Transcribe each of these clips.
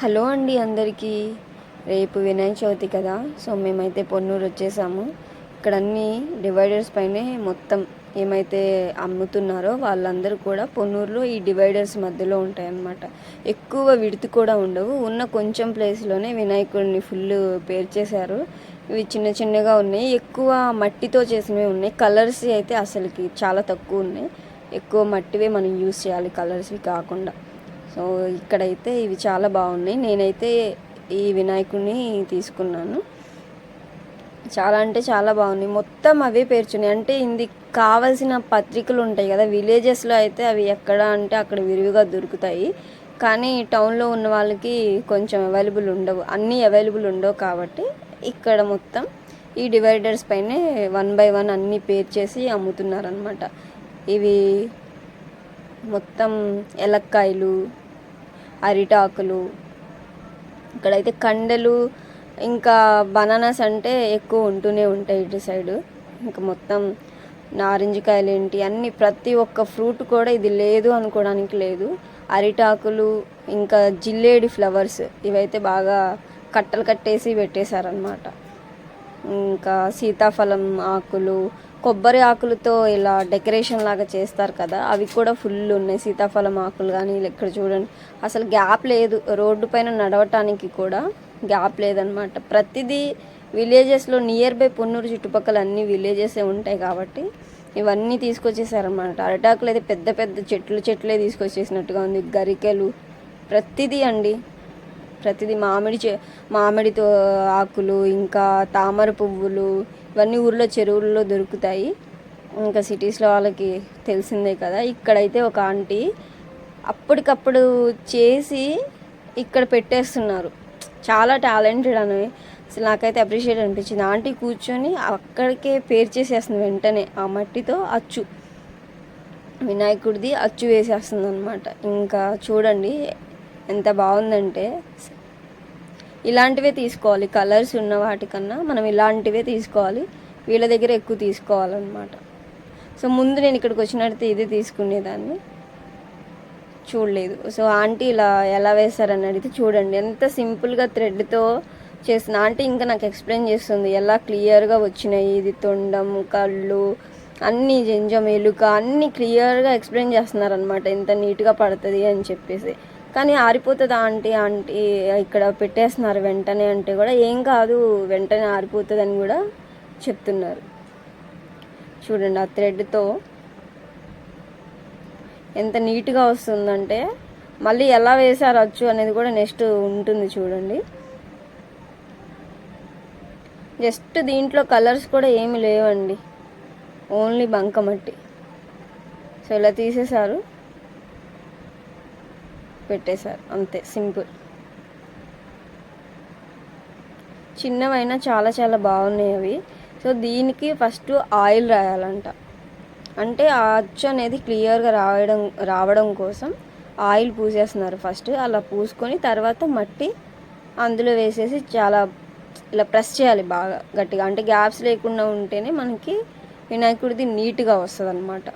Hello అండి అందరికీ. రేపు వినాయక చవితి కదా సో మేమైతే పొన్నూరు వచ్చేసాము. ఇక్కడ అన్ని డివైడర్స్ పైనే మొత్తం ఏమైతే అమ్ముతున్నారో వాళ్ళందరూ కూడా పొన్నూరులో ఈ డివైడర్స్ మధ్యలో ఉంటాయన్నమాట. ఎక్కువ విడితి కూడా ఉండవు. ఉన్న కొంచెం ప్లేస్లోనే వినాయకుడిని ఫుల్ పేర్చేశారు. ఇవి చిన్న చిన్నగా ఉన్నాయి. ఎక్కువ మట్టితో చేసినవి ఉన్నాయి. కలర్స్ అయితే అసలుకి చాలా తక్కువ ఉన్నాయి. ఎక్కువ మట్టివే మనం యూస్ చేయాలి కలర్స్వి కాకుండా. సో ఇక్కడైతే ఇవి చాలా బాగున్నాయి. నేనైతే ఈ వినాయకుడిని తీసుకున్నాను. చాలా అంటే చాలా బాగున్నాయి. మొత్తం అవే పేర్చున్నాయి. అంటే ఇంది కావాల్సిన పత్రికలు ఉంటాయి కదా విలేజెస్లో అయితే అవి ఎక్కడ అంటే అక్కడ విరివిగా దొరుకుతాయి. కానీ టౌన్లో ఉన్న వాళ్ళకి కొంచెం అవైలబుల్ ఉండవు. అన్నీ అవైలబుల్ ఉండవు కాబట్టి ఇక్కడ మొత్తం ఈ డివైడర్స్ పైనే వన్ బై వన్ అన్నీ పేర్ చేసి అమ్ముతున్నారనమాట ఇవి మొత్తం ఎలక్కాయలు అరిటాకులు. ఇక్కడైతే కండలు ఇంకా బనానాస్ అంటే ఎక్కువ ఉంటూనే ఉంటాయి ఇటు సైడు. ఇంకా మొత్తం నారింజకాయలు ఏంటి అన్ని ప్రతి ఒక్క ఫ్రూట్ కూడా ఇది లేదు అనుకోవడానికి లేదు. అరిటాకులు ఇంకా జిల్లేడి ఫ్లవర్స్ ఇవైతే బాగా కట్టలు కట్టేసి పెట్టేశారనమాట ఇంకా సీతాఫలం ఆకులు కొబ్బరి ఆకులతో ఇలా డెకరేషన్ లాగా చేస్తారు కదా అవి కూడా ఫుల్ ఉన్నాయి. సీతాఫలం ఆకులు కానీ ఇక్కడ చూడండి. అసలు గ్యాప్ లేదు. రోడ్డు పైన నడవటానికి కూడా గ్యాప్ లేదనమాట. ప్రతిదీ విలేజెస్లో నియర్ బై పొన్నూరు చుట్టుపక్కల అన్ని విలేజెసే ఉంటాయి కాబట్టి ఇవన్నీ తీసుకొచ్చేసారనమాట. అరటాకులు అయితే పెద్ద పెద్ద చెట్లు చెట్లే తీసుకొచ్చేసినట్టుగా ఉంది. గరికెలు ప్రతిదీ అండి. ప్రతిదీ మామిడి చె మామిడితో ఆకులు ఇంకా తామర పువ్వులు ఇవన్నీ ఊర్లో చెరువుల్లో దొరుకుతాయి. ఇంకా సిటీస్లో వాళ్ళకి తెలిసిందే కదా. ఇక్కడైతే ఒక ఆంటీ అప్పటికప్పుడు చేసి ఇక్కడ పెట్టేస్తున్నారు. చాలా టాలెంటెడ్ అని అసలు నాకైతే అప్రిషియేట్ అనిపించింది. ఆంటీ కూర్చొని అక్కడికే పేరు చేసేస్తుంది వెంటనే ఆ మట్టితో అచ్చు. వినాయకుడిది అచ్చు వేసేస్తుంది అనమాట ఇంకా చూడండి ఎంత బాగుందంటే ఇలాంటివే తీసుకోవాలి. కలర్స్ ఉన్న వాటికన్నా మనం ఇలాంటివే తీసుకోవాలి. వీళ్ళ దగ్గర ఎక్కువ తీసుకోవాలన్నమాట. సో ముందు నేను ఇక్కడికి వచ్చినట్టు ఇది తీసుకునేదాన్ని. చూడలేదు. సో ఆంటీ ఇలా ఎలా వేశారని అడిగితే చూడండి. ఎంత సింపుల్గా థ్రెడ్తో చేసిన. ఆంటీ ఇంకా నాకు ఎక్స్ప్లెయిన్ చేస్తుంది. ఎలా క్లియర్గా వచ్చినాయి ఇది తొండం కళ్ళు అన్ని జంజం ఎలుక అన్నీ క్లియర్గా ఎక్స్ప్లెయిన్ చేస్తున్నారనమాట ఎంత నీట్గా పడుతుంది అని చెప్పేసి. కానీ ఆరిపోతుందా ఆంటీ? ఆంటీ ఇక్కడ పెట్టేస్తున్నారు వెంటనే అంటే కూడా ఏం కాదు వెంటనే ఆరిపోతుందని కూడా చెప్తున్నారు. చూడండి ఆ థ్రెడ్తో ఎంత నీట్గా వస్తుందంటే మళ్ళీ ఎలా వేసారు అచ్చు అనేది కూడా నెక్స్ట్ ఉంటుంది చూడండి. జస్ట్ దీంట్లో కలర్స్ కూడా ఏమి లేవండి. ఓన్లీ బంకమట్టి. సో ఇలా తీసేశారు. పెట్టేశారు. అంతే సింపుల్. చిన్నవైనా చాలా చాలా బాగున్నాయి అవి. సో దీనికి ఫస్ట్ ఆయిల్ రాయాలంట. అంటే ఆ అచ్చు అనేది క్లియర్గా రావడం రావడం కోసం ఆయిల్ పూసేస్తున్నారు ఫస్ట్. అలా పూసుకొని తర్వాత మట్టి అందులో వేసేసి చాలా ఇలా ప్రెస్ చేయాలి బాగా గట్టిగా. అంటే గ్యాప్స్ లేకుండా ఉంటేనే మనకి వినాయకుడిది నీట్గా వస్తుంది అనమాట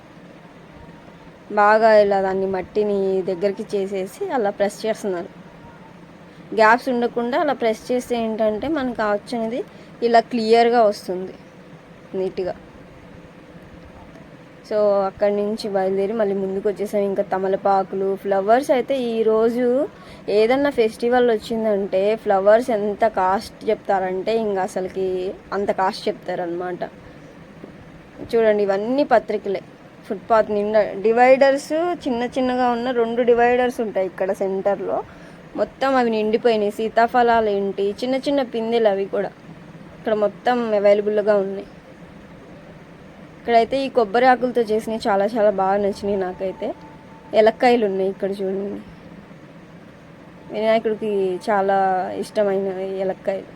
బాగా ఇలా దాన్ని మట్టిని దగ్గరికి చేసేసి అలా ప్రెస్ చేస్తున్నారు. గ్యాప్స్ ఉండకుండా అలా ప్రెస్ చేస్తే ఏంటంటే మనకు వచ్చినది అనేది ఇలా క్లియర్గా వస్తుంది. నీట్గా. సో అక్కడి నుంచి బయలుదేరి మళ్ళీ ముందుకు వచ్చేసాం. ఇంకా తమలపాకులు ఫ్లవర్స్ అయితే ఈరోజు ఏదన్నా ఫెస్టివల్ వచ్చిందంటే ఫ్లవర్స్ ఎంత కాస్ట్ చెప్తారంటే ఇంకా అసలుకి అంత కాస్ట్ చెప్తారనమాట చూడండి ఇవన్నీ పత్రికలే. ఫుట్పాత్ నిండా డివైడర్స్ చిన్న చిన్నగా ఉన్న రెండు డివైడర్స్ ఉంటాయి ఇక్కడ సెంటర్లో. మొత్తం అవి నిండిపోయినాయి. సీతాఫలాలు ఏంటి? చిన్న చిన్న పిందెలు అవి కూడా ఇక్కడ మొత్తం అవైలబుల్గా ఉన్నాయి. ఇక్కడైతే ఈ కొబ్బరి ఆకులతో చేసినవి చాలా చాలా బాగా నచ్చినాయి నాకైతే. ఎలక్కాయలు ఉన్నాయి ఇక్కడ చూడండి. వినాయకుడికి చాలా ఇష్టమైన ఎలక్కాయలు.